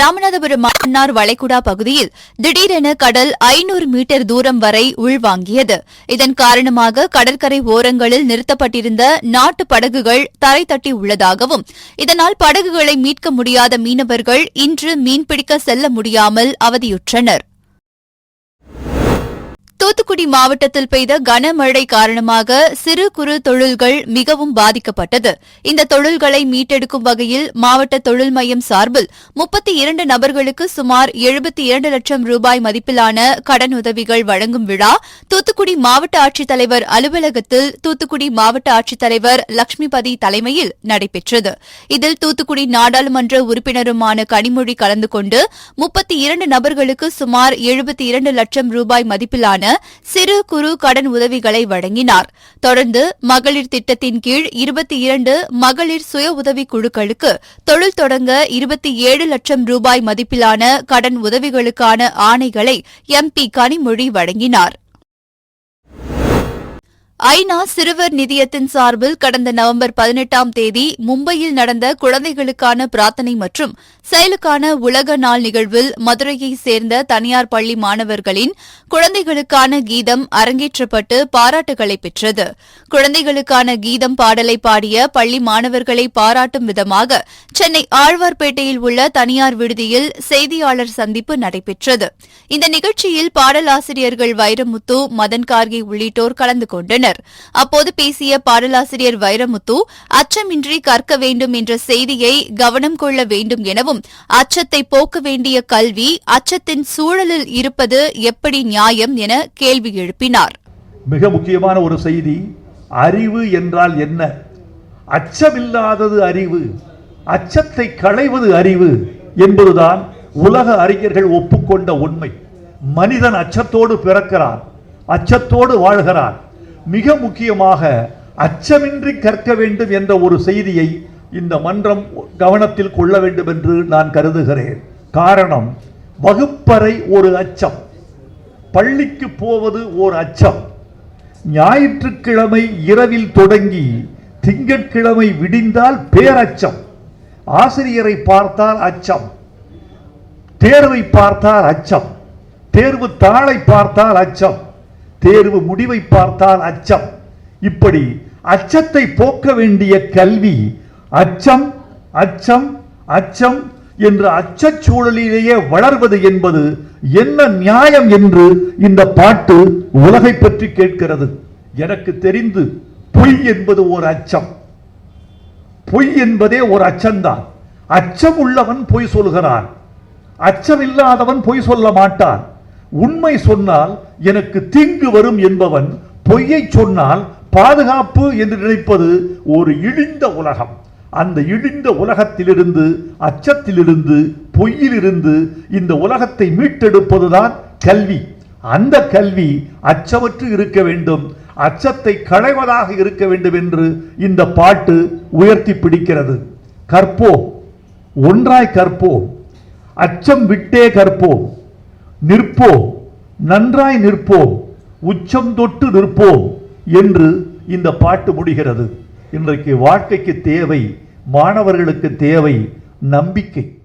ராமநாதபுரம் மன்னார் வளைகுடா பகுதியில் திடீரென கடல் ஐநூறு மீட்டர் தூரம் வரை உள்வாங்கியது. இதன் காரணமாக கடற்கரை ஓரங்களில் நிறுத்தப்பட்டிருந்த நாட்டு படகுகள் தரை தட்டி உள்ளதாகவும் இதனால் படகுகளை மீட்க முடியாத மீனவர்கள் இன்று மீன்பிடிக்க செல்ல முடியாமல் அவதியுற்றனர். தூத்துக்குடி மாவட்டத்தில் பெய்த கனமழை காரணமாக சிறு குறு தொழில்கள் மிகவும் பாதிக்கப்பட்டது. இந்த தொழில்களை மீட்டெடுக்கும் வகையில் மாவட்ட தொழில் மையம் சார்பில் முப்பத்தி இரண்டு நபர்களுக்கு சுமார் எழுபத்தி இரண்டு லட்சம் ரூபாய் மதிப்பிலான கடனுதவிகள் வழங்கும் விழா தூத்துக்குடி மாவட்ட ஆட்சித்தலைவர் அலுவலகத்தில் தூத்துக்குடி மாவட்ட ஆட்சித்தலைவர் லட்சுமிபதி தலைமையில் நடைபெற்றது. இதில் தூத்துக்குடி நாடாளுமன்ற உறுப்பினருமான கனிமொழி கலந்து கொண்டு முப்பத்தி இரண்டு நபர்களுக்கு சுமார் எழுபத்தி இரண்டு லட்சம் ரூபாய் மதிப்பிலான சிறு குறு கடன் உதவிகளை வழங்கினார். தொடர்ந்து மகளிர் திட்டத்தின் கீழ் இருபத்தி இரண்டு மகளிர் சுய உதவிக் குழுக்களுக்கு தொழில் தொடங்க இருபத்தி ஏழு லட்சம் ரூபாய் மதிப்பிலான கடன் உதவிகளுக்கான ஆணைகளை எம்பி கனிமொழி வழங்கினார். ஐநா சிறுவர் நிதியத்தின் சார்பில் கடந்த நவம்பர் பதினெட்டாம் தேதி மும்பையில் நடந்த குழந்தைகளுக்கான பிரார்த்தனை மற்றும் செயலுக்கான உலக நாள் நிகழ்வில் மதுரையைச் சேர்ந்த தனியார் பள்ளி மாணவர்களின் குழந்தைகளுக்கான கீதம் அரங்கேற்றப்பட்டு பாராட்டுகளை பெற்றது. குழந்தைகளுக்கான கீதம் பாடலை பாடிய பள்ளி மாணவர்களை பாராட்டும் விதமாக சென்னை ஆழ்வார்பேட்டையில் உள்ள தனியார் விடுதியில் செய்தியாளர் சந்திப்பு நடைபெற்றது. இந்த நிகழ்ச்சியில் பாடலாசிரியர்கள் வைரமுத்து மதன் கார்கே உள்ளிட்டோர் கலந்து கொண்டனர். அப்போது பேசிய பாடலாசிரியர் வைரமுத்து அச்சமின்றி கற்க வேண்டும் என்ற செய்தியை கவனம் கொள்ள வேண்டும் எனவும் அச்சத்தை போக்க வேண்டிய கல்வி அச்சத்தின் சூழலில் இருப்பது எப்படி நியாயம் என கேள்வி எழுப்பினார். மிக முக்கியமான ஒரு செய்தி அறிவு என்றால் என்ன? அச்சமில்லாதது அறிவு அச்சத்தை களைவது அறிவு என்பதுதான் உலக அறிஞர்கள் ஒப்புக்கொண்ட உண்மை. மனிதன் அச்சத்தோடு பிறக்கிறான் அச்சத்தோடு வாழ்கிறான். மிக முக்கியமாக அச்சமின்றி கற்க வேண்டும் என்ற ஒரு செய்தியை இந்த மன்றம் கவனத்தில் கொள்ள வேண்டும் என்று நான் கருதுகிறேன். காரணம் வகுப்பறை ஒரு அச்சம். பள்ளிக்கு போவது ஓர் அச்சம். ஞாயிற்றுக்கிழமை இரவில் தொடங்கி திங்கட்கிழமை விடிந்தால் பேரச்சம். ஆசிரியரை பார்த்தால் அச்சம். தேர்வை பார்த்தால் அச்சம். தேர்வு தாளை பார்த்தால் அச்சம். தேர்வு முடிவை பார்த்தால் அச்சம். இப்படி அச்சத்தை போக்க வேண்டிய கல்வி அச்சம் அச்சம் அச்சம் என்ற அச்சச் சூழலிலேயே வளர்வது என்பது என்ன நியாயம் என்று இந்த பாட்டு உலகை பற்றி கேட்கிறது. எனக்கு தெரிந்து பொய் என்பது ஒரு அச்சம். பொய் என்பதே ஒரு அச்சம்தான். அச்சம் உள்ளவன் பொய் சொல்கிறான். அச்சம் இல்லாதவன் பொய் சொல்ல மாட்டான். உண்மை சொன்னால் எனக்கு தீங்கு வரும் என்பவன் பொய்யை சொன்னால் பாதுகாப்பு என்று நினைப்பது ஒரு இழிந்த உலகம். அந்த இழிந்த உலகத்திலிருந்து அச்சத்திலிருந்து பொய்யிலிருந்து இந்த உலகத்தை மீட்டெடுப்பதுதான் கல்வி. அந்த கல்வி அச்சமற்று இருக்க வேண்டும். அச்சத்தை களைவதாக இருக்க வேண்டும் என்று இந்த பாட்டு உயர்த்தி பிடிக்கிறது. கற்போம். ஒன்றாய் கற்போம். அச்சம் விட்டே கற்போம். நிற்போம் நன்றாய் நிற்போம் உச்சம் தொட்டு நிற்போம் என்று இந்த பாட்டு முடிகிறது. இன்றைக்கு வாழ்க்கைக்கு தேவை மாணவர்களுக்கு தேவை நம்பிக்கை.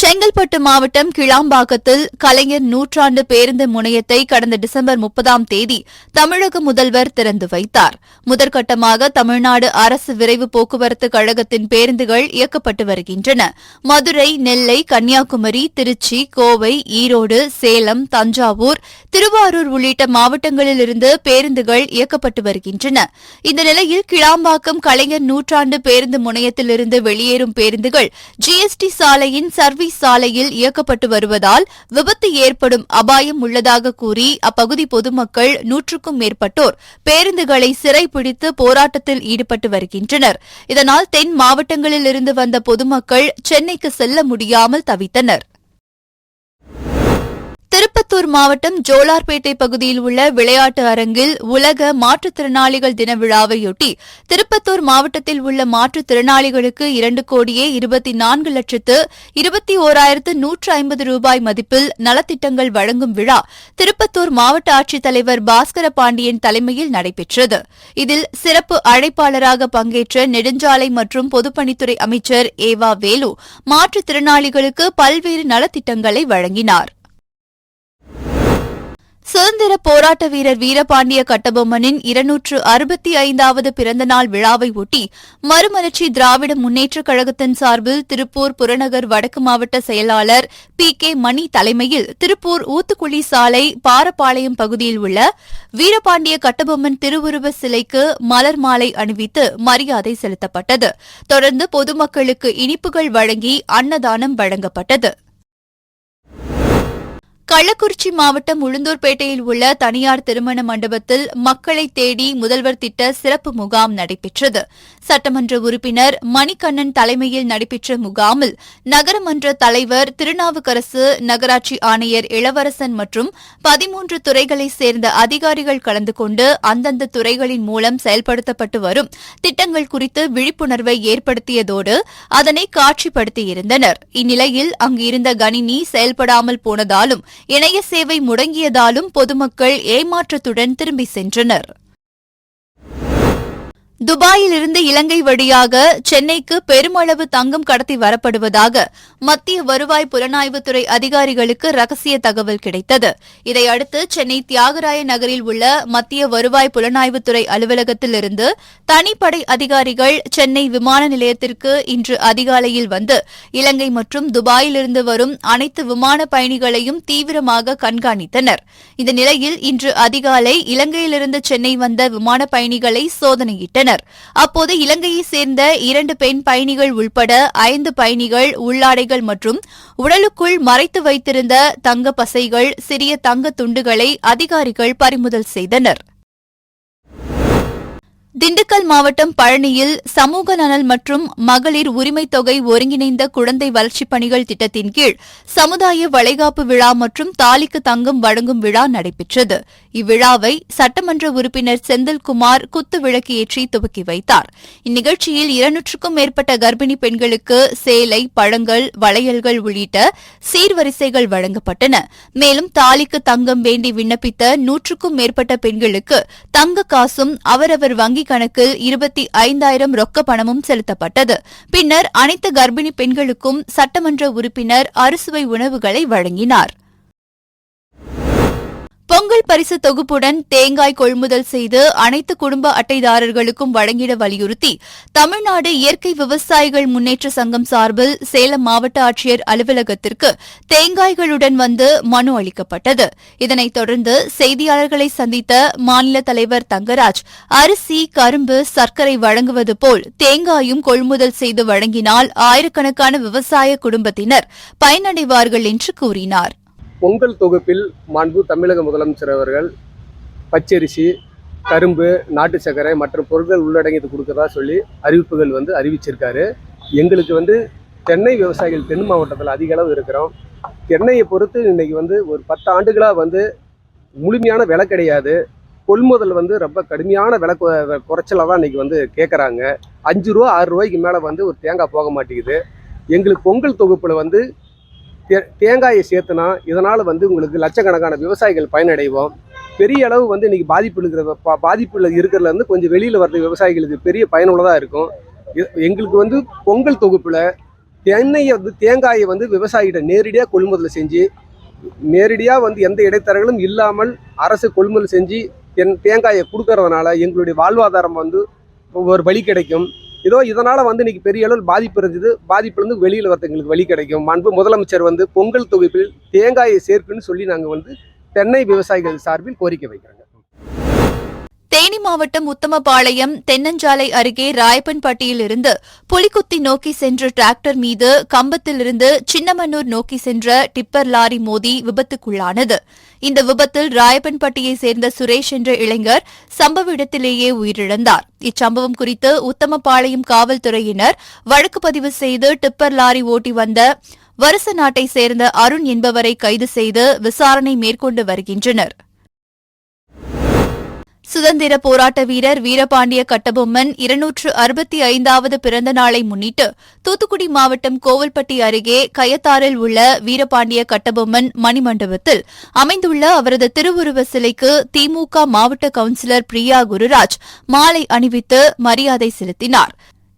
செங்கல்பட்டு மாவட்டம் கிளாம்பாக்கத்தில் கலைஞர் நூற்றாண்டு பேருந்து முனையத்தை கடந்த டிசம்பர் முப்பதாம் தேதி தமிழக முதல்வர் திறந்து வைத்தார். முதற்கட்டமாக தமிழ்நாடு அரசு விரைவு போக்குவரத்து கழகத்தின் பேருந்துகள் இயக்கப்பட்டு வருகின்றன. மதுரை நெல்லை கன்னியாகுமரி திருச்சி கோவை ஈரோடு சேலம் தஞ்சாவூர் திருவாரூர் உள்ளிட்ட மாவட்டங்களிலிருந்து பேருந்துகள் இயக்கப்பட்டு வருகின்றன. இந்த நிலையில் கிளாம்பாக்கம் கலைஞர் நூற்றாண்டு பேருந்து முனையத்திலிருந்து வெளியேறும் பேருந்துகள் ஜிஎஸ்டி சாலையின் சர்வீஸ் சாலையில் இயக்கப்பட்டு வருவதால் விபத்து ஏற்படும் அபாயம் உள்ளதாக கூறி அப்பகுதி பொதுமக்கள் நூற்றுக்கும் மேற்பட்டோர் பேருந்துகளை சிறைப்பிடித்து போராட்டத்தில் ஈடுபட்டு வருகின்றனர். இதனால் தென் மாவட்டங்களில் இருந்து வந்த பொதுமக்கள் சென்னைக்கு செல்ல முடியாமல் தவித்தனர். திருப்பத்தூர் மாவட்டம் ஜோலார்பேட்டை பகுதியில் உள்ள விளையாட்டு அரங்கில் உலக மாற்றுத்திறனாளிகள் தின விழாவையொட்டி திருப்பத்தூர் மாவட்டத்தில் உள்ள மாற்றுத்திறனாளிகளுக்கு இரண்டு கோடியே இருபத்தி நான்கு லட்சத்து இருபத்தி ஓராயிரத்து நூற்று ஐம்பது ரூபாய் மதிப்பில் நலத்திட்டங்கள் வழங்கும் விழா திருப்பத்தூர் மாவட்ட ஆட்சித்தலைவர் பாஸ்கர பாண்டியன் தலைமையில் நடைபெற்றது. இதில் சிறப்பு அழைப்பாளராக பங்கேற்ற நெடுஞ்சாலை மற்றும் பொதுப்பணித்துறை அமைச்சர் ஏவா வேலு மாற்றுத்திறனாளிகளுக்கு பல்வேறு நலத்திட்டங்களை வழங்கினார். சுதந்திர போராட்ட வீரர் வீரபாண்டிய கட்டபொம்மனின் இருநூற்று அறுபத்தி ஐந்தாவது பிறந்தநாள் விழாவை ஒட்டி மறுமலர்ச்சி திராவிட முன்னேற்றக் கழகத்தின் சார்பில் திருப்பூர் புறநகர் வடக்கு மாவட்ட செயலாளர் பி கே மணி தலைமையில் திருப்பூர் ஊத்துக்குழி சாலை பாரப்பாளையம் பகுதியில் உள்ள வீரபாண்டிய கட்டபொம்மன் திருவுருவ சிலைக்கு மலர் மாலை அணிவித்து மரியாதை செலுத்தப்பட்டது. தொடர்ந்து பொதுமக்களுக்கு இனிப்புகள் வழங்கி அன்னதானம் வழங்கப்பட்டது. கள்ளக்குறிச்சி மாவட்டம் உளுந்தூர்பேட்டையில் உள்ள தனியார் திருமண மண்டபத்தில் மக்களை தேடி முதல்வர் திட்ட சிறப்பு முகாம் நடைபெற்றது. சட்டமன்ற உறுப்பினர் மணிகண்ணன் தலைமையில் நடைபெற்ற முகாமில் நகரமன்ற தலைவர் திருநாவுக்கரசு நகராட்சி ஆணையர் இளவரசன் மற்றும் பதிமூன்று துறைகளைச் சேர்ந்த அதிகாரிகள் கலந்து கொண்டு அந்தந்த துறைகளின் மூலம் செயல்படுத்தப்பட்டு வரும் திட்டங்கள் குறித்து விழிப்புணர்வை ஏற்படுத்தியதோடு அதனை காட்சிப்படுத்தியிருந்தனர். இந்நிலையில் அங்கு இருந்த கணினி செயல்படாமல் போனதாலும் இணைய சேவை முடங்கியதாலும் பொதுமக்கள் ஏமாற்றத்துடன் திரும்பி சென்றனர். துபாயிலிருந்து இலங்கை வழியாக சென்னைக்கு பெருமளவு தங்கம் கடத்தி வரப்படுவதாக மத்திய வருவாய் புலனாய்வுத்துறை அதிகாரிகளுக்கு ரகசிய தகவல் கிடைத்தது. இதையடுத்து சென்னை தியாகராய நகரில் உள்ள மத்திய வருவாய் புலனாய்வுத்துறை அலுவலகத்திலிருந்து தனிப்படை அதிகாரிகள் சென்னை விமான நிலையத்திற்கு இன்று அதிகாலையில் வந்து இலங்கை மற்றும் துபாயிலிருந்து வரும் அனைத்து விமான பயணிகளையும் தீவிரமாக கண்காணித்தனர். இந்த நிலையில் இன்று அதிகாலை இலங்கையிலிருந்து சென்னை வந்த விமான பயணிகளை சோதனையிட்டனர். அப்போது இலங்கையைச் சேர்ந்த இரண்டு பெண் பயணிகள் உள்பட ஐந்து பயணிகள் உள்ளாடைகள் மற்றும் உடலுக்குள் மறைத்து வைத்திருந்த தங்க பசைகள் சிறிய தங்க துண்டுகளை அதிகாரிகள் பறிமுதல் செய்தனர். திண்டுக்கல் மாவட்டம் பழனியில் சமூக நலன் மற்றும் மகளிர் உரிமைத் தொகை ஒருங்கிணைந்த குழந்தை வளர்ச்சிப் பணிகள் திட்டத்தின் கீழ் சமுதாய வளைகாப்பு விழா மற்றும் தாலிக்கு தங்கம் வழங்கும் விழா நடைபெற்றது. இவ்விழாவை சட்டமன்ற உறுப்பினர் செந்தில்குமார் குத்து விளக்கு ஏற்றி துவக்கி வைத்தார். இந்நிகழ்ச்சியில் இருநூற்றுக்கும் மேற்பட்ட கர்ப்பிணி பெண்களுக்கு சேலை பழங்கள் வளையல்கள் உள்ளிட்ட சீர்வரிசைகள் வழங்கப்பட்டன. மேலும் தாலிக்கு தங்கம் வேண்டி விண்ணப்பித்த நூற்றுக்கும் மேற்பட்ட பெண்களுக்கு தங்க காசும் அவரவர் வங்கி வங்கிக் கணக்கில் இருபத்தி ஐந்தாயிரம் ரொக்க பணமும் செலுத்தப்பட்டது. பின்னர் அனைத்து கர்ப்பிணி பெண்களுக்கும் சட்டமன்ற உறுப்பினர் அறுசுவை உணவுகளை வழங்கினார். பொங்கல் பரிசு தொகுப்புடன் தேங்காய் கொள்முதல் செய்து அனைத்து குடும்ப அட்டைதாரர்களுக்கும் வழங்கிட வலியுறுத்தி தமிழ்நாடு இயற்கை விவசாயிகள் முன்னேற்ற சங்கம் சார்பில் சேலம் மாவட்ட ஆட்சியர் அலுவலகத்திற்கு தேங்காய்களுடன் வந்து மனு அளிக்கப்பட்டது. இதனைத் தொடர்ந்து செய்தியாளர்களை சந்தித்த மாநில தலைவர் தங்கராஜ் அரிசி கரும்பு சர்க்கரை வழங்குவது போல் தேங்காயும் கொள்முதல் செய்து வழங்கினால் ஆயிரக்கணக்கான விவசாய குடும்பத்தினர் பயனடைவார்கள் என்று கூறினார். பொங்கல் தொகுப்பில் மாண்பு தமிழக முதலமைச்சர் அவர்கள் பச்சரிசி கரும்பு நாட்டு சர்க்கரை மற்றும் பொருட்கள் உள்ளடங்கியது கொடுக்கறதா சொல்லி அறிவிப்புகள் வந்து அறிவிச்சிருக்காரு. எங்களுக்கு வந்து தென்னை விவசாயிகள் தென் மாவட்டத்தில் அதிக அளவு இருக்கிறோம். தென்னையை பொறுத்து இன்னைக்கு வந்து ஒரு பத்து ஆண்டுகளாக வந்து முழுமையான விலை கிடையாது. கொள்முதல் வந்து ரொம்ப கடுமையான விலை குறைச்சலாக தான் இன்னைக்கு வந்து கேட்குறாங்க அஞ்சு ரூபா ஆறு ரூபாய்க்கு மேலே வந்து ஒரு தேங்காய் போக மாட்டேங்குது. எங்களுக்கு பொங்கல் தொகுப்பில் வந்து தே- தேங்காயை சேர்த்துனா இதனால் வந்து உங்களுக்கு லட்சக்கணக்கான விவசாயிகள் பயனடைவோம். பெரிய அளவு வந்து இன்றைக்கி பாதிப்பு இருக்கிற பா பாதிப்பில் இருக்கிறதுலேருந்து கொஞ்சம் வெளியில் வர்றது விவசாயிகளுக்கு பெரிய பயனுள்ளதாக இருக்கும். எங்களுக்கு வந்து பொங்கல் தொகுப்பில் தென்னையை வந்து தேங்காயை வந்து விவசாயிகிட்ட நேரடியாக கொள்முதல் செஞ்சு நேரடியாக வந்து எந்த இடைத்தரகளும் இல்லாமல் அரசு கொள்முதல் செஞ்சு தென் தேங்காயை கொடுக்கறதுனால எங்களுடைய வாழ்வாதாரம் வந்து ஒரு வழி கிடைக்கும். ஏதோ இதனால் வந்து இன்னைக்கு பெரிய அளவில் பாதிப்பு இருந்தது. பாதிப்புலேருந்து வெளியில் வரது எங்களுக்கு வழி கிடைக்கும். அன்பு முதலமைச்சர் வந்து பொங்கல் தொகுப்பில் தேங்காயை சேர்க்குன்னு சொல்லி நாங்கள் வந்து தென்னை விவசாயிகள் சார்பில் கோரிக்கை வைக்கிறோம் தேனி மாவட்டம் உத்தமபாளையம் தென்னஞ்சாலை அருகே ராயப்பன்பட்டியிலிருந்து புலிக்குத்தி நோக்கி சென்ற டிராக்டர் மீது கம்பத்திலிருந்து சின்னமனூர் நோக்கி சென்ற டிப்பர் லாரி மோதி விபத்துக்குள்ளானது. இந்த விபத்தில் ராயப்பன்பட்டியைச் சேர்ந்த சுரேஷ் என்ற இளைஞர் சம்பவ இடத்திலேயே உயிரிழந்தார். இச்சம்பவம் குறித்து உத்தமபாளையம் காவல்துறையினர் வழக்கு பதிவு செய்து டிப்பர் லாரி ஓட்டி வந்த வருச நாட்டை சேர்ந்த அருண் என்பவரை கைது செய்து விசாரணை மேற்கொண்டு வருகின்றனர். சுதந்திர போராட்ட வீரர் வீரபாண்டிய கட்டபொம்மன் இருநூற்று அறுபத்தி ஐந்தாவது பிறந்த நாளை முன்னிட்டு தூத்துக்குடி மாவட்டம் கோவில்பட்டி அருகே கயத்தாறில் உள்ள வீரபாண்டிய கட்டபொம்மன் மணிமண்டபத்தில் அமைந்துள்ள அவரது திருவுருவ சிலைக்கு திமுக மாவட்ட கவுன்சிலர் பிரியா குருராஜ் மாலை அணிவித்து மரியாதை செலுத்தினார்.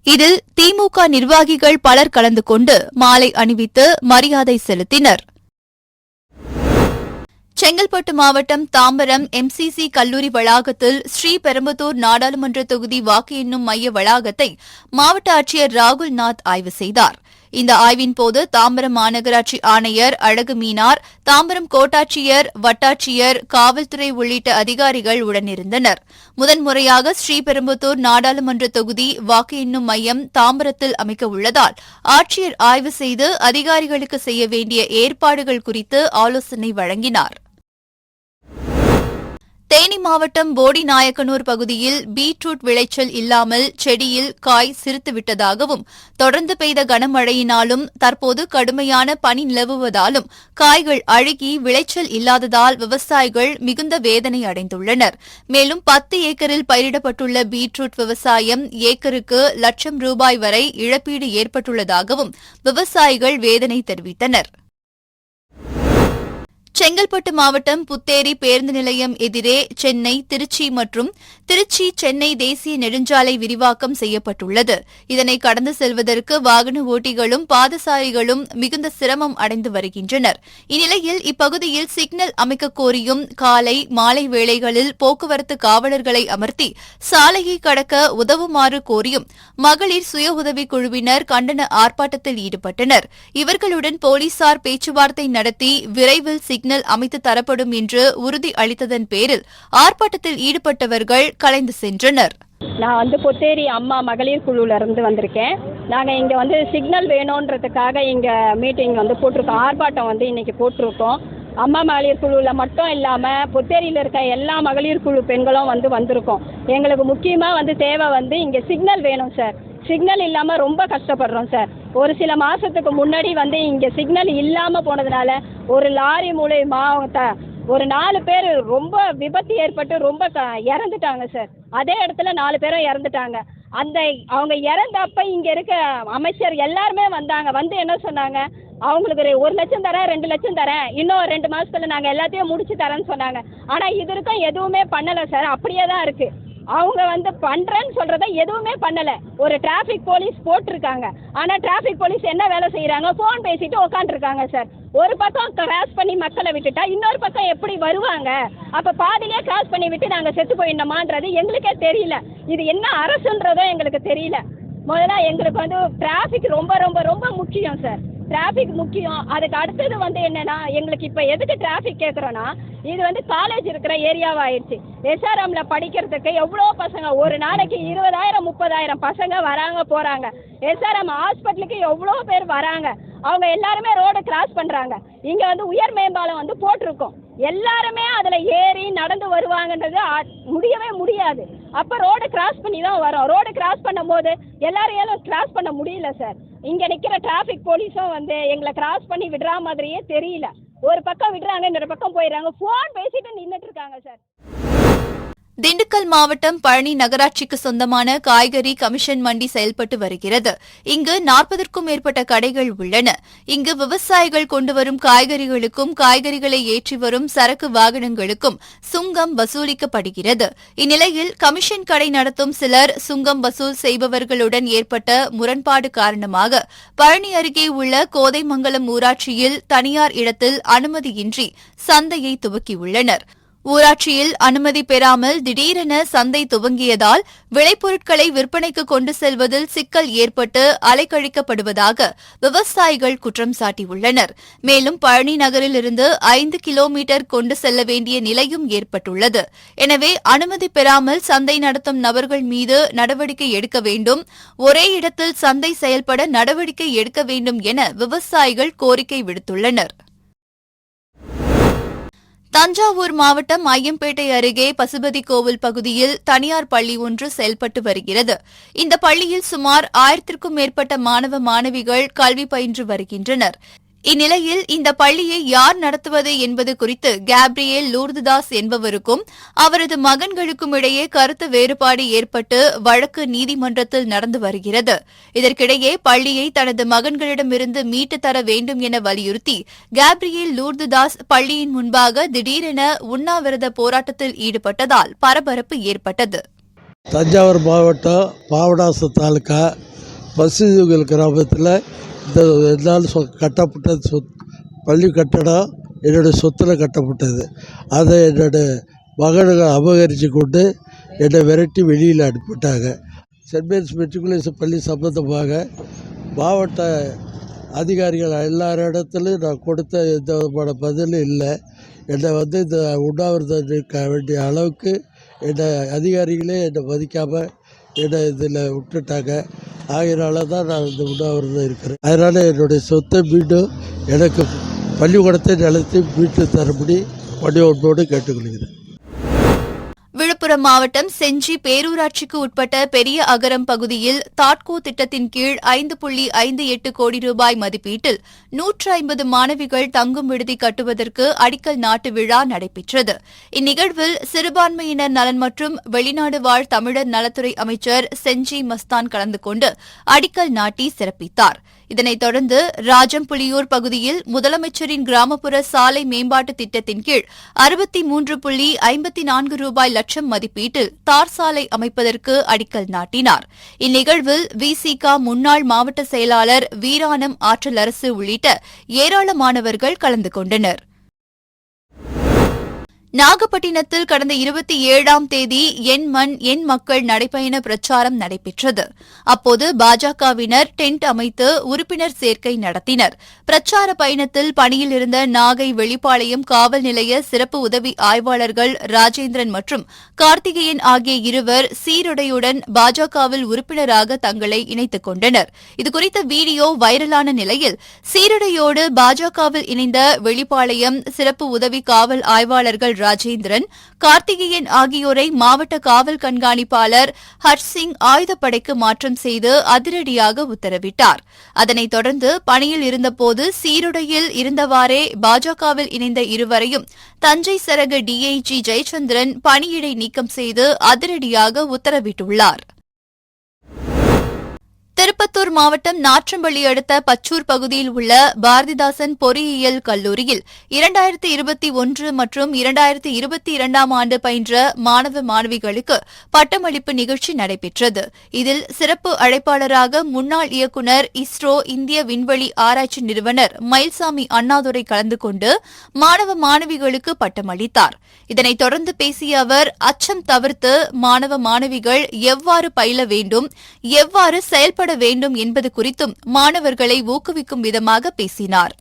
இதில் திமுக நிர்வாகிகள் பலர் கலந்து கொண்டு மாலை அணிவித்து மரியாதை செலுத்தினர். செங்கல்பட்டு மாவட்டம் தாம்பரம் எம்சிசி கல்லூரி வளாகத்தில் ஸ்ரீபெரும்புதூர் நாடாளுமன்ற தொகுதி வாக்கு எண்ணும் மைய வளாகத்தை மாவட்ட ஆட்சியர் ராகுல் நாத் ஆய்வு செய்தார். இந்த ஆய்வின் போது தாம்பரம் மாநகராட்சி ஆணையர் அழகு மீனார் தாம்பரம் கோட்டாட்சியர் வட்டாட்சியர் காவல்துறை உள்ளிட்ட அதிகாரிகள் உடனிருந்தனர். முதன்முறையாக ஸ்ரீபெரும்புத்தூர் நாடாளுமன்ற தொகுதி வாக்கு எண்ணும் மையம் தாம்பரத்தில் அமைக்க உள்ளதால் ஆட்சியர் ஆய்வு செய்து அதிகாரிகளுக்கு செய்ய வேண்டிய ஏற்பாடுகள் குறித்து ஆலோசனை வழங்கினார். தேனி மாவட்டம் போடிநாயக்கனூர் பகுதியில் பீட்ரூட் விளைச்சல் இல்லாமல் செடியில் காய் சிரித்துவிட்டதாகவும் தொடர்ந்து பெய்த கனமழையினாலும் தற்போது கடுமையான பனி நிலவுவதாலும் காய்கள் அழுகி விளைச்சல் இல்லாததால் விவசாயிகள் மிகுந்த வேதனை அடைந்துள்ளனர். மேலும் பத்து ஏக்கரில் பயிரிடப்பட்டுள்ள பீட்ரூட் விவசாயம் ஏக்கருக்கு லட்சம் ரூபாய் வரை இழப்பீடு ஏற்பட்டுள்ளதாகவும் விவசாயிகள் வேதனை தெரிவித்தனர். செங்கல்பட்டு மாவட்டம் புத்தேரி பேருந்து நிலையம் எதிரே சென்னை திருச்சி மற்றும் திருச்சி சென்னை தேசிய நெடுஞ்சாலை விரிவாக்கம் செய்யப்பட்டுள்ளது. இதனை கடந்து செல்வதற்கு வாகன ஓட்டிகளும் பாதசாரிகளும் மிகுந்த சிரமம் அடைந்து வருகின்றனர். இந்நிலையில் இப்பகுதியில் சிக்னல் அமைக்க கோரியும் காலை மாலை வேளைகளில் போக்குவரத்து காவலர்களை அமர்த்தி சாலையை கடக்க உதவுமாறு கோரியும் மகளிர் சுய உதவிக் குழுவினர் கண்டன ஆர்ப்பாட்டத்தில் ஈடுபட்டனர். இவர்களுடன் போலீசார் பேச்சுவார்த்தை நடத்தி விரைவில் சிக்னல் அமைத்து தரப்படும் என்று உறுதி அளித்ததன் பேரில் ஆர்ப்பாட்டத்தில் ஈடுபட்டவர்கள் கலைந்து சென்றனர். நான் வந்து பொத்தேரி அம்மா மகளிர் குழுல இருந்து வந்திருக்கேன். நாங்கள் இங்கே வந்து சிக்னல் வேணுன்றதுக்காக இங்கே மீட்டிங் வந்து போட்டிருக்கோம். ஆர்ப்பாட்டம் வந்து இன்னைக்கு போட்டிருக்கோம். அம்மா மகளிர் குழுவில் மட்டும் இல்லாமல் புத்தேரியில் இருக்க எல்லா மகளிர் குழு பெண்களும் வந்து வந்திருக்கோம். எங்களுக்கு முக்கியமாக வந்து தேவை வந்து இங்கே சிக்னல் வேணும் சார். சிக்னல் இல்லாமல் ரொம்ப கஷ்டப்படுறோம் சார். ஒரு சில மாதத்துக்கு முன்னாடி வந்து இங்கே சிக்னல் இல்லாமல் போனதுனால ஒரு லாரி மூலயமா த ஒரு நாலு பேர் ரொம்ப விபத்து ஏற்பட்டு ரொம்ப க இறந்துட்டாங்க சார். அதே இடத்துல நாலு பேரும் இறந்துட்டாங்க. அந்த அவங்க இறந்தப்ப இங்கே இருக்க அமைச்சர் எல்லாருமே வந்தாங்க. வந்து என்ன சொன்னாங்க? அவங்களுக்கு ஒரு- ஒரு லட்சம் தரேன் ரெண்டு லட்சம் தரேன். இன்னும் ரெண்டு மாசத்துல நாங்கள் எல்லாத்தையும் முடிச்சு தரேன்னு சொன்னாங்க. ஆனால் இது இருக்கும் எதுவுமே பண்ணலை சார். அப்படியே தான் இருக்கு. அவங்க வந்து பண்றேன்னு சொல்றத எதுவுமே பண்ணல. ஒரு டிராஃபிக் போலீஸ் போட்டிருக்காங்க. ஆனா டிராஃபிக் போலீஸ் என்ன வேலை செய்யறாங்க ஃபோன் பேசிட்டு உட்காந்துருக்காங்க சார் ஒரு பக்கம் கிராஸ் பண்ணி மக்களை விட்டுட்டா இன்னொரு பக்கம் எப்படி வருவாங்க? அப்ப பாதியிலே கிராஸ் பண்ணி விட்டு நாங்க செத்து போயிடணுமான்றது எங்களுக்கே தெரியல. இது என்ன அரசுன்றதும் எங்களுக்கு தெரியல. முதல்ல எங்களுக்கு வந்து டிராஃபிக் ரொம்ப ரொம்ப ரொம்ப முக்கியம் சார் டிராஃபிக் முக்கியம். அதுக்கு அடுத்தது வந்து என்னன்னா எங்களுக்கு இப்போ எதுக்கு டிராஃபிக் கேட்குறோன்னா இது வந்து காலேஜ் இருக்கிற ஏரியாவாயிருச்சு எஸ்ஆர்எம்ல படிக்கிறதுக்கு எவ்வளோ பசங்க? ஒரு நாளைக்கு இருபதாயிரம் முப்பதாயிரம் பசங்க வராங்க போகிறாங்க எஸ்ஆர்எம் ஹாஸ்பிட்டலுக்கு எவ்வளோ பேர் வராங்க? அவங்க எல்லாருமே ரோடு கிராஸ் பண்ணுறாங்க இங்கே வந்து உயர் மேம்பாலம் வந்து போட்டிருக்கோம். எல்லாருமே அதில் ஏறி நடந்து வருவாங்கன்றது முடியவே முடியாது. அப்போ ரோடு கிராஸ் பண்ணி தான் வரோம். ரோடு கிராஸ் பண்ணும்போது எல்லாரையாலும் கிராஸ் பண்ண முடியல சார் இங்கே நிற்கிற டிராஃபிக் போலீஸும் வந்து எங்களை கிராஸ் பண்ணி விடுற மாதிரியே தெரியல. ஒரு பக்கம் விடுறாங்க இன்னொரு பக்கம் போயிடுறாங்க. ஃபோன் பேசிட்டு நின்றுட்டு இருக்காங்க சார் திண்டுக்கல் மாவட்டம் பழனி நகராட்சிக்கு சொந்தமான காய்கறி கமிஷன் மண்டி செயல்பட்டு வருகிறது. இங்கு நாற்பதற்கும் மேற்பட்ட கடைகள் உள்ளன. இங்கு விவசாயிகள் கொண்டு வரும் காய்கறிகளுக்கும் காய்கறிகளை ஏற்றி வரும் சரக்கு வாகனங்களுக்கும் சுங்கம் வசூலிக்கப்படுகிறது. இந்நிலையில் கமிஷன் கடை நடத்தும் சிலர் சுங்கம் வசூல் செய்பவர்களுடன் ஏற்பட்ட முரண்பாடு காரணமாக பழனி அருகே உள்ள கோதைமங்கலம் ஊராட்சியில் தனியார் இடத்தில் அனுமதியின்றி சந்தையை துவக்கியுள்ளனர். ஊராட்சியில் அனுமதி பெறாமல் திடீரென சந்தை துவங்கியதால் விளைபொருட்களை விற்பனைக்கு கொண்டு செல்வதில் சிக்கல் ஏற்பட்டு அலைக்கழிக்கப்படுவதாக விவசாயிகள் குற்றம் சாட்டியுள்ளனர். மேலும் பழனி நகரில் இருந்து ஐந்து கிலோமீட்டர் கொண்டு செல்ல வேண்டிய நிலையும் ஏற்பட்டுள்ளது. எனவே அனுமதி பெறாமல் சந்தை நடத்தும் நபர்கள் மீது நடவடிக்கை எடுக்க வேண்டும். ஒரே இடத்தில் சந்தை செயல்பட நடவடிக்கை எடுக்க வேண்டும் என விவசாயிகள் கோரிக்கை விடுத்துள்ளனர். தஞ்சாவூர் மாவட்டம் ஐயம்பேட்டை அருகே பசுபதி கோவில் பகுதியில் தனியார் பள்ளி ஒன்று செயல்பட்டு வருகிறது. இந்த பள்ளியில் சுமார் ஆயிரத்திற்கும் மேற்பட்ட மாணவ மாணவிகள் கல்வி பயின்று வருகின்றனர். இந்நிலையில் இந்த பள்ளியை யார் நடத்துவது என்பது குறித்து கேப்ரியேல் லூர்துதாஸ் என்பவருக்கும் அவரது மகன்களுக்கும் இடையே கருத்து வேறுபாடு ஏற்பட்டு வழக்கு நீதிமன்றத்தில் நடந்து வருகிறது. இதற்கிடையே பள்ளியை தனது மகன்களிடமிருந்து மீட்டு தர வேண்டும் என வலியுறுத்தி கேப்ரியேல் லூர்துதாஸ் பள்ளியின் முன்பாக திடீரென உண்ணாவிரத போராட்டத்தில் ஈடுபட்டதால் பரபரப்பு ஏற்பட்டது. தஞ்சாவூர் மாவட்டம் பாவடாசு தாலுகா பசுதுகள் கிராமத்தில் இந்த என்னால் சொ கட்டப்பட்ட சொத் பள்ளி கட்டடம் என்னுடைய சொத்தில் கட்டப்பட்டது. அதை என்னுடைய மகன்கள் அபகரித்து கொண்டு என்னை விரட்டி வெளியில் அனுப்பிவிட்டாங்க. சென்ட் மேரிஸ் மெட்ரிகுலேஷன் பள்ளி சம்பந்தமாக மாவட்ட அதிகாரிகள் எல்லார் இடத்துலையும் நான் கொடுத்த எந்த விதமான பதிலும் இல்லை. என்னை வந்து இந்த உண்ணாவிரதம் இருக்க வேண்டிய அளவுக்கு என்னை அதிகாரிகளே என்னை மதிக்காமல் இட இதில் விட்டுட்டாங்க. ஆகையினால தான் நான் இந்த உண்ணாவிரதம் இருக்கிறேன். அதனால் என்னுடைய சொத்தை மீண்டும் எனக்கு பள்ளிக்கூடத்தை நிலத்தை மீட்டு தரும்படி ஒன்றோடு கேட்டுக்கொள்கிறேன். விழுப்புரம் மாவட்டம் செஞ்சி பேரூராட்சிக்கு உட்பட்ட பெரிய அகரம் பகுதியில் தாட்கோ திட்டத்தின் கீழ் ஐந்து புள்ளி ஐந்து எட்டு கோடி ரூபாய் மதிப்பீட்டில் நூற்று ஐம்பது மாணவிகள் தங்கும் விடுதி கட்டுவதற்கு அடிக்கல் நாட்டு விழா நடைபெற்றது. இந்நிகழ்வில் சிறுபான்மையினர் நலன் மற்றும் வெளிநாடு வாழ் தமிழர் நலத்துறை அமைச்சர் செஞ்சி மஸ்தான் கலந்து கொண்டு அடிக்கல் நாட்டி சிறப்பித்தார். இதனைத் தொடர்ந்து ராஜம்புலியூர் பகுதியில் முதலமைச்சரின் கிராமப்புற சாலை மேம்பாட்டு திட்டத்தின் கீழ் அறுபத்தி மூன்று புள்ளி ஐம்பத்தி நான்கு ரூபாய் லட்சம் மதிப்பீட்டில் தார் சாலை அமைப்பதற்கு அடிக்கல் நாட்டினார். இந்நிகழ்வில் விசிக முன்னாள் மாவட்ட செயலாளர் வீராணம் ஆற்றல் அரசு உள்ளிட்ட ஏராளமானவர்கள் கலந்து கொண்டனர். நாகப்பட்டினத்தில் கடந்த இருபத்தி ஏழாம் தேதி என் மண் என் மக்கள் நடைபயண பிரச்சாரம் நடைபெற்றது. அப்போது பாஜகவினர் டென்ட் அமைத்து உறுப்பினர் சேர்க்கை நடத்தினர். பிரச்சார பயணத்தில் பணியில் இருந்த நாகை வெளிப்பாளையம் காவல் நிலைய சிறப்பு உதவி ஆய்வாளர்கள் ராஜேந்திரன் மற்றும் கார்த்திகேயன் ஆகிய இருவர் சீருடையுடன் பாஜகவில் உறுப்பினராக தங்களை இணைத்துக் கொண்டனர். இதுகுறித்த வீடியோ வைரலான நிலையில் சீருடையோடு பாஜகவில் இணைந்த வெளிப்பாளையம் சிறப்பு உதவி காவல் ஆய்வாளர்கள் ராஜேந்திரன் கார்த்திகேயன் ஆகியோரை மாவட்ட காவல் கண்காணிப்பாளர் ஹர்சிங் ஆயுதப்படைக்கு மாற்றம் செய்து அதிரடியாக உத்தரவிட்டார். அதனைத் தொடர்ந்து பணியில் இருந்தபோது சீருடையில் இருந்தவாறே பாஜகவில் இணைந்த இருவரையும் தஞ்சை சரக டிஐஜி ஜெயச்சந்திரன் பணியிடை நீக்கம் செய்து அதிரடியாக உத்தரவிட்டுள்ளார். திருப்பத்தூர் மாவட்டம் நாற்றம்பள்ளி அடுத்த பச்சூர் பகுதியில் உள்ள பாரதிதாசன் பொறியியல் கல்லூரியில் இரண்டாயிரத்தி இருபத்தி ஒன்று மற்றும் இரண்டாயிரத்தி இருபத்தி இரண்டாம் ஆண்டு பயின்ற மாணவ மாணவிகளுக்கு பட்டமளிப்பு நிகழ்ச்சி நடைபெற்றது. இதில் சிறப்பு அழைப்பாளராக முன்னாள் இயக்குநர் இஸ்ரோ இந்திய விண்வெளி ஆராய்ச்சி நிறுவனர் மயில்சாமி அண்ணாதுரை கலந்து கொண்டு மாணவ மாணவிகளுக்கு பட்டமளித்தார். இதனைத் தொடர்ந்து பேசிய அவர் அச்சம் தவிர்த்து மாணவ மாணவிகள் எவ்வாறு பயில வேண்டும் எவ்வாறு செயல்பட வேண்டும் என்பது குறித்தும் மாணவர்களை ஊக்குவிக்கும் விதமாக பேசினார்.